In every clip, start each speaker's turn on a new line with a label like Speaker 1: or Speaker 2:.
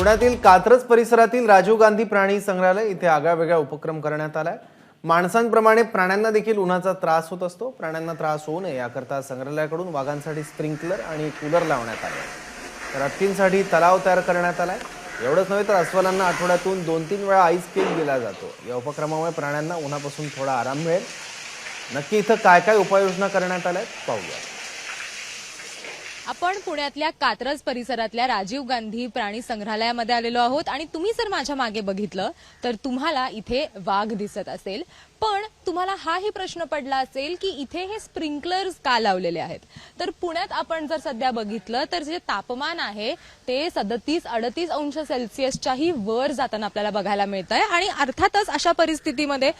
Speaker 1: पुण्यातील कात्रज परिसरातील राजीव गांधी प्राणी संग्रहालय इथे आगळा उपक्रम करण्यात आलाय. माणसांप्रमाणे प्राण्यांना देखील उन्हाचा त्रास होत असतो. प्राण्यांना त्रास होऊ नये याकरता संग्रहालयाकडून वाघांसाठी स्प्रिंकलर आणि कूलर लावण्यात आले. तर हत्तींसाठी तलाव तयार करण्यात आलाय. एवढंच नव्हे तर अस्वलांना आठवड्यातून दोन तीन वेळा आईस केक दिला जातो. या उपक्रमामुळे प्राण्यांना उन्हापासून थोडा आराम मिळेल. नक्की इथं काय काय उपाययोजना करण्यात आल्या आहेत पाहूया.
Speaker 2: आपण पुण्यातल्या कात्रज परिसरातल्या राजीव गांधी प्राणी संग्रहालयामध्ये आलेलो आहोत आणि तुम्ही जर माझ्या मागे बघितलं तर तुम्हाला इथे वाघ दिसत असेल. पण तुम्हाला हाही प्रश्न पडला असेल की इथे हे स्प्रिंकलर्स का लावलेले आहेत? तर पुण्यात आपण जर सध्या बघितलं तर जे तापमान आहे ते सदतीस अडतीस अंश सेल्सिअसच्याही वर जाताना आपल्याला बघायला मिळत आहे आणि अर्थातच अशा परिस्थितीमध्ये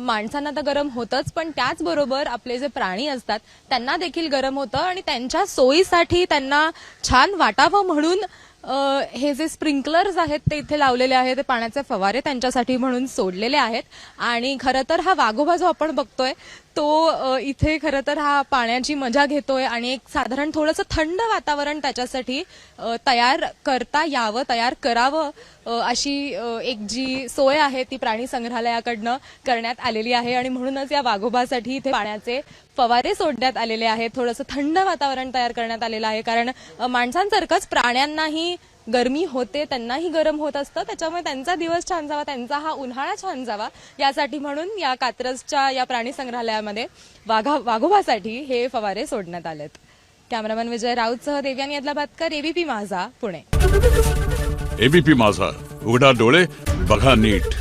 Speaker 2: माणसांना तर गरम होतंच पण त्याचबरोबर आपले जे प्राणी असतात त्यांना देखील गरम होतं आणि त्यांच्या सोयीसाठी त्यांना छान वाटावं म्हणून हे जे स्प्रिंकलर्स आहेत ते इथे लावलेले आहेत ते पाण्याचे फवारे त्यांच्यासाठी म्हणून सोडलेले आहेत. आणि खरं तर हा वाघोबा जो आपण बघतोय तो इथे खरं तर हा पाण्याची मजा घेतोय आणि एक साधारण थोडंसं थंड वातावरण त्याच्यासाठी तयार करता यावं तयार करावं अशी एक जी सोय आहे ती प्राणी संग्रहालयाकडनं करण्यात आलेली आहे. आणि म्हणूनच या वाघोबासाठी इथे पाण्याचे फवारे सोडण्यात आलेले आहेत. थोडंसं थंड वातावरण तयार करण्यात आलेलं आहे. कारण माणसांसारखंच प्राण्यांनाही गरमी होते त्यांनाही गरम होत असतं. त्याच्यामुळे त्यांचा दिवस छान जावा त्यांचा हा उन्हाळा छान जावा. यासाठी म्हणून या कात्रजच्या या प्राणी संग्रहालयामध्ये वाघा वाघोबासाठी हे फवारे सोडण्यात आलेत. कॅमेरामॅन विजय राऊतसह देव्यानी अदलाबादकर एबीपी माझा पुणे.
Speaker 3: एबीपी माझा. उघडा डोळे बघा नीट.